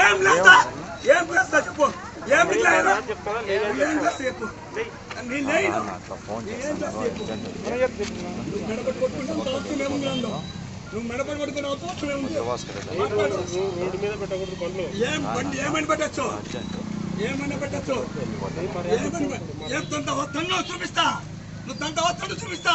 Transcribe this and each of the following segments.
ఏం లేస్తా ఏం లేస్తా చెప్పు ఏం చెప్పు నువ్వు మెడపడి కొట్టుకుంటే అవసరం రోడ్డు మీద పెట్టకూడదు పనులు ఏం బండి ఏమని పెట్టచ్చు ఏమని పెట్టచ్చు ఏమని పె- ఏం తంత వస్తుందో చూపిస్తా నువ్వు తంత వస్తుందో చూపిస్తా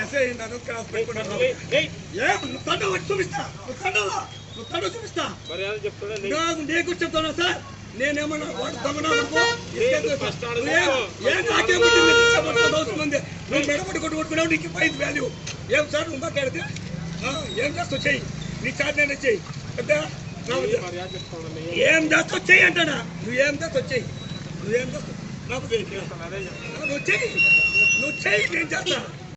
ఎస్ఐ నన్ను క్రాస్ పెట్టుకున్నాడు ఏం నువ్వు తండ వచ్చి చూపిస్తా తండవా నువ్వు తండ చూపిస్తా. మర్యాద చెప్తాడా నాకు నీకు చెప్తానా సార్ నేనేమన్నా వాడు దొంగనా అనుకో ఏం నాకేముంది నువ్వు కొట్టు కొట్టుకున్నావు నీకు వాల్యూ ఏం సార్ నువ్వు మాట్లాడితే? ఏం చేస్తావు? చెయ్యి. నీ చాట్ నేను చెయ్యి. పెద్ద ఏం చేస్తావు? చెయ్యి అంటానా నువ్వు ఏం చేస్తావు? చెయ్యి. నువ్వేం చేస్తావు? నాకు తెలియదు. నువ్వు చెయ్యి నువ్వు చెయ్యి నేను చేస్తా